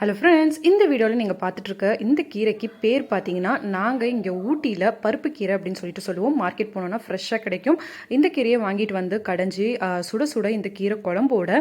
Hello friends இந்த வீடியோவில் நீங்கள் பார்த்துட்ருக்க இந்த கீரைக்கு பேர் பார்த்தீங்கன்னா நாங்கள் இங்கே ஊட்டியில் பருப்பு கீரை அப்படின்னு சொல்லிட்டு சொல்லுவோம். மார்க்கெட் போனோன்னா ஃப்ரெஷ்ஷாக கிடைக்கும். இந்த கீரையை வாங்கிட்டு வந்து கடைஞ்சி சுட சுட இந்த கீரை குழம்போட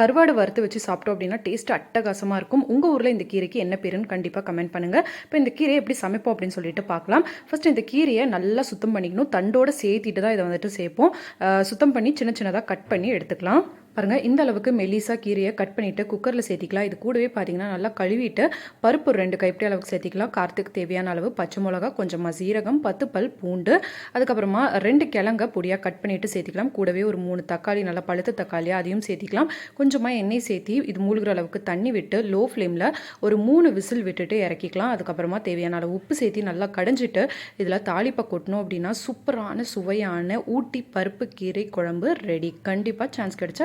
கருவாடு வறுத்து வச்சு சாப்பிட்டோம் அப்படின்னா டேஸ்ட் அட்டகாசமாக இருக்கும். உங்கள் ஊரில் இந்த கீரைக்கு என்ன பேருன்னு கண்டிப்பாக கமெண்ட் பண்ணுங்கள் இப்போ இந்த கீரையை எப்படி சமைப்போம் அப்படின்னு சொல்லிட்டு பார்க்கலாம். ஃபர்ஸ்ட் இந்த கீரையை நல்லா சுத்தம் பண்ணிக்கணும். தண்டோட சேர்த்திட்டு தான் இதை வந்துட்டு சேர்ப்போம். சுத்தம் பண்ணி சின்ன சின்னதாக கட் பண்ணி எடுத்துக்கலாம். பாருங்கள் இந்த அளவுக்கு மெலிசா கீரையை கட் பண்ணிவிட்டு குக்கரில் சேர்த்திக்கலாம். இது கூடவே பார்த்தீங்கன்னா நல்லா கழுவிட்டு பருப்பு ரெண்டு கைப்பிடி அளவுக்கு சேர்த்திக்கலாம். காரத்துக்கு தேவையான அளவு பச்சை மிளகா கொஞ்சமாக சீரகம் பத்து பல் பூண்டு அதுக்கப்புறமா ரெண்டு கிழங்க பொடியாக கட் பண்ணிவிட்டு சேர்த்திக்கலாம். கூடவே ஒரு மூணு தக்காளி நல்லா பழுத்த தக்காளியாக அதையும் சேர்த்திக்கலாம். கொஞ்சமாக எண்ணெய் சேர்த்தி இது மூழ்கிற அளவுக்கு தண்ணி விட்டு லோ ஃப்ளேமில் ஒரு மூணு விசில் விட்டுட்டு இறக்கிக்கலாம். அதுக்கப்புறமா தேவையான அளவு உப்பு சேர்த்தி நல்லா கடைஞ்சிட்டு இதில் தாளிப்பை கொட்டணும் அப்படின்னா சூப்பரான சுவையான ஊட்டி பருப்பு கீரை குழம்பு ரெடி கண்டிப்பாக சான்ஸ் கிடைச்சா